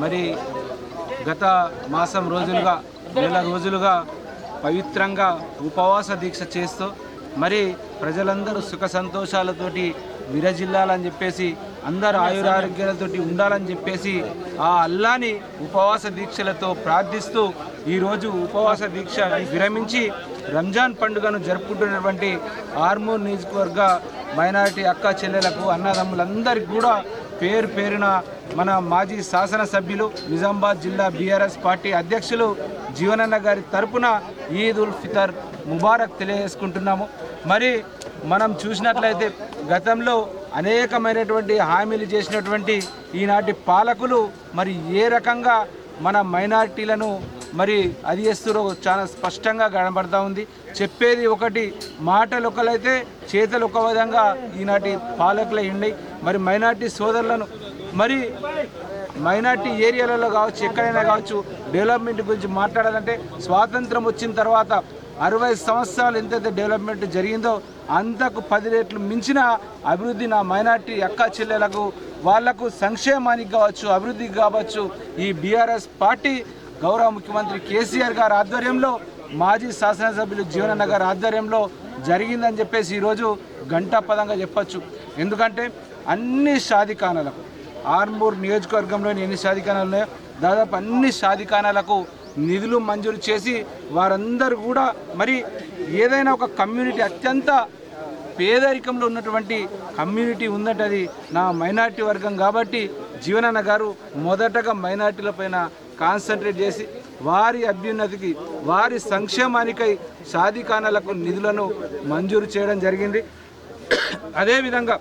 మరి గత మాసం రోజులుగా నెల రోజులుగా పవిత్రంగా ఉపవాస దీక్ష చేస్తూ మరి ప్రజలందరూ సుఖ సంతోషాలతోటి విరజిల్లాలని చెప్పేసి అందరు ఆయురారోగ్యాలతోటి ఉండాలని చెప్పేసి ఆ అల్లాని ఉపవాస దీక్షలతో ప్రార్థిస్తూ ఈరోజు ఉపవాస దీక్ష విరమించి రంజాన్ పండుగను జరుపుకుంటున్నటువంటి ఆర్మూర్ నియోజకవర్గ మైనారిటీ అక్క చెల్లెలకు అన్నదమ్ములందరికీ కూడా పేరు పేరున మన మాజీ శాసనసభ్యులు నిజామాబాద్ జిల్లా బీఆర్ఎస్ పార్టీ అధ్యక్షులు జీవనన్న గారి తరపున ఈద్ ఉల్ ఫితర్ ముబారక్ తెలియజేసుకుంటున్నాము. మరి మనం చూసినట్లయితే గతంలో అనేకమైనటువంటి హామీలు చేసినటువంటి ఈనాటి పాలకులు మరి ఏ రకంగా మన మైనారిటీలను మరి అది చేస్తారో చాలా స్పష్టంగా కనబడతా ఉంది. చెప్పేది ఒకటి మాటలు ఒకలైతే చేతలు ఒక విధంగా ఈనాటి పాలకులై ఉన్నాయి మరి మైనార్టీ సోదరులను మరి మైనార్టీ ఏరియాలలో కావచ్చు ఎక్కడైనా కావచ్చు డెవలప్మెంట్ గురించి మాట్లాడాలంటే స్వాతంత్రం వచ్చిన తర్వాత అరవై సంవత్సరాలు ఎంతైతే డెవలప్మెంట్ జరిగిందో అంతకు పది రెట్లు మించిన అభివృద్ధి నా మైనార్టీ అక్క చెల్లెలకు వాళ్ళకు సంక్షేమానికి కావచ్చు అభివృద్ధికి కావచ్చు ఈ బీఆర్ఎస్ పార్టీ గౌరవ ముఖ్యమంత్రి కేసీఆర్ గారి ఆధ్వర్యంలో మాజీ శాసనసభ్యులు జీవనన్న గారి ఆధ్వర్యంలో జరిగిందని చెప్పేసి ఈరోజు గంటాపదంగా చెప్పచ్చు. ఎందుకంటే అన్ని షాదిఖానాలకు ఆర్మూర్ నియోజకవర్గంలోని ఎన్ని షాదిఖానాలు ఉన్నాయో దాదాపు అన్ని షాదిఖానాలకు నిధులు మంజూరు చేసి వారందరూ కూడా మరి ఏదైనా ఒక కమ్యూనిటీ అత్యంత పేదరికంలో ఉన్నటువంటి కమ్యూనిటీ ఉందంటే అది నా మైనార్టీ వర్గం కాబట్టి జీవనన్న గారు మొదటగా మైనార్టీల పైన కాన్సన్ట్రేట్ చేసి వారి అభ్యున్నతికి వారి సంక్షేమానికై షాదీఖానాలకు నిధులను మంజూరు చేయడం జరిగింది. అదేవిధంగా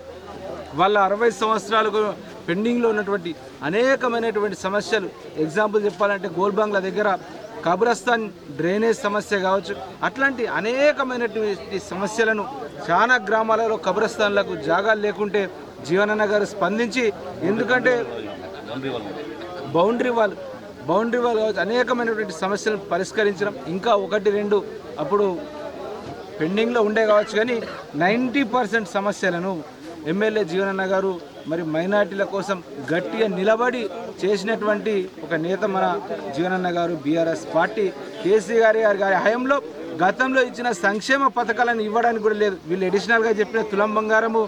వాళ్ళ అరవై సంవత్సరాలకు పెండింగ్లో ఉన్నటువంటి అనేకమైనటువంటి సమస్యలు ఎగ్జాంపుల్ చెప్పాలంటే గోల్బంగ్లా దగ్గర కబ్రస్తాన్ డ్రైనేజ్ సమస్య కావచ్చు అట్లాంటి అనేకమైనటువంటి సమస్యలను చాలా గ్రామాలలో కబ్రస్తాన్లకు జాగాలు లేకుంటే జీవనన్న గారు స్పందించి ఎందుకంటే బౌండరీ వాల్ బౌండరీ వాల్ కావచ్చు అనేకమైనటువంటి సమస్యలను పరిష్కరించడం ఇంకా ఒకటి రెండు అప్పుడు పెండింగ్లో ఉండే కావచ్చు కానీ నైంటీ పర్సెంట్ సమస్యలను ఎమ్మెల్యే జీవనన్న గారు మరి మైనార్టీల కోసం గట్టిగా నిలబడి చేసినటువంటి ఒక నేత మన జీవనన్న గారు బీఆర్ఎస్ పార్టీ. కేసీ గారి గారి గారి హయంలో గతంలో ఇచ్చిన సంక్షేమ పథకాలను ఇవ్వడానికి కూడా లేదు. వీళ్ళు అడిషనల్గా చెప్పిన తులం బంగారము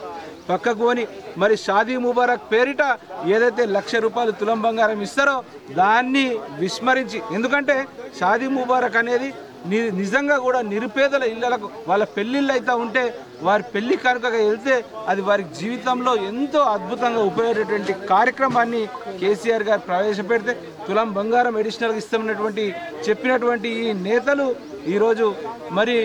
పక్కకు పోని మరి షాదీ ముబారక్ పేరిట ఏదైతే లక్ష రూపాయలు తులం బంగారం ఇస్తారో దాన్ని విస్మరించి ఎందుకంటే షాదీ ముబారక్ అనేది నిజంగా కూడా నిరుపేదల ఇళ్ళలకు వాళ్ళ పెళ్ళిళ్ళు అయితే ఉంటే వారి పెళ్ళి కనుకగా వెళ్తే అది వారి జీవితంలో ఎంతో అద్భుతంగా ఉపయోగపడేటువంటి కార్యక్రమాన్ని కేసీఆర్ గారు ప్రవేశపెడితే తులం బంగారం అడిషనల్గా ఇస్తామన్నటువంటి చెప్పినటువంటి ఈ నేతలు ఈరోజు మరి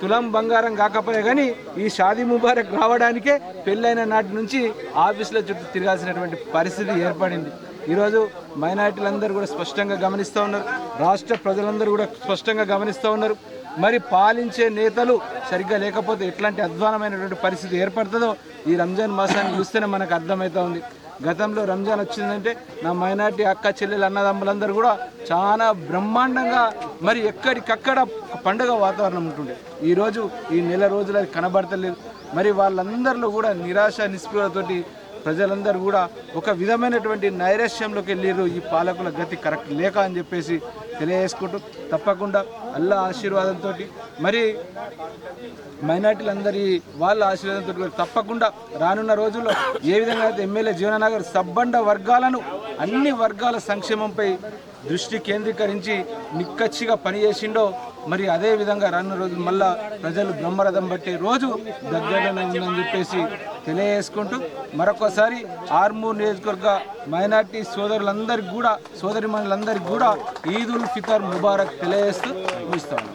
తులం బంగారం కాకపోయే కానీ ఈ షాదీ ముబారక్ రావడానికే పెళ్ళైన నాటి నుంచి ఆఫీసుల చుట్టూ తిరగాల్సినటువంటి పరిస్థితి ఏర్పడింది. ఈరోజు మైనారిటీలందరూ కూడా స్పష్టంగా గమనిస్తూ ఉన్నారు. రాష్ట్ర ప్రజలందరూ కూడా స్పష్టంగా గమనిస్తూ ఉన్నారు. మరి పాలించే నేతలు సరిగ్గా లేకపోతే ఎట్లాంటి అధ్వానమైనటువంటి పరిస్థితి ఏర్పడుతుందో ఈ రంజాన్ మాసాన్ని చూస్తేనే మనకు అర్థమవుతా ఉంది. గతంలో రంజాన్ వచ్చిందంటే నా మైనార్టీ అక్క చెల్లెలు అన్నదమ్ములందరూ కూడా చాలా బ్రహ్మాండంగా మరి ఎక్కడికక్కడ పండుగ వాతావరణం ఉంటుండే. ఈరోజు ఈ నెల రోజులు అది కనబడతలేదు. మరి వాళ్ళందరిలో కూడా నిరాశ నిస్పృహతోటి ప్రజలందరూ కూడా ఒక విధమైనటువంటి నైరాశ్యంలోకి వెళ్ళారు ఈ పాలకుల గతి కరెక్ట్ లేక అని చెప్పేసి తెలియజేసుకుంటూ తప్పకుండా అల్లా ఆశీర్వాదంతో మరి మైనార్టీలందరి వాళ్ళ ఆశీర్వాదంతో తప్పకుండా రానున్న రోజుల్లో ఏ విధంగా అయితే ఎమ్మెల్యే జీవననగర్ సబ్బండ వర్గాలను అన్ని వర్గాల సంక్షేమంపై దృష్టి కేంద్రీకరించి నిక్కచ్చిగా పనిచేసిండో మరి అదే విధంగా రానున్న రోజులు మళ్ళా ప్రజలు బ్రహ్మరథం బట్టే రోజు దగ్గరలోనే ఉందని చెప్పేసి తెలియజేసుకుంటూ మరొకసారి ఆర్మూర్ నియోజకవర్గ మైనార్టీ సోదరులందరికీ కూడా సోదరిమణులందరికీ కూడా ఈద్ ఉల్ ఫితర్ ముబారక్ తెలియజేస్తూ ముగిస్తాను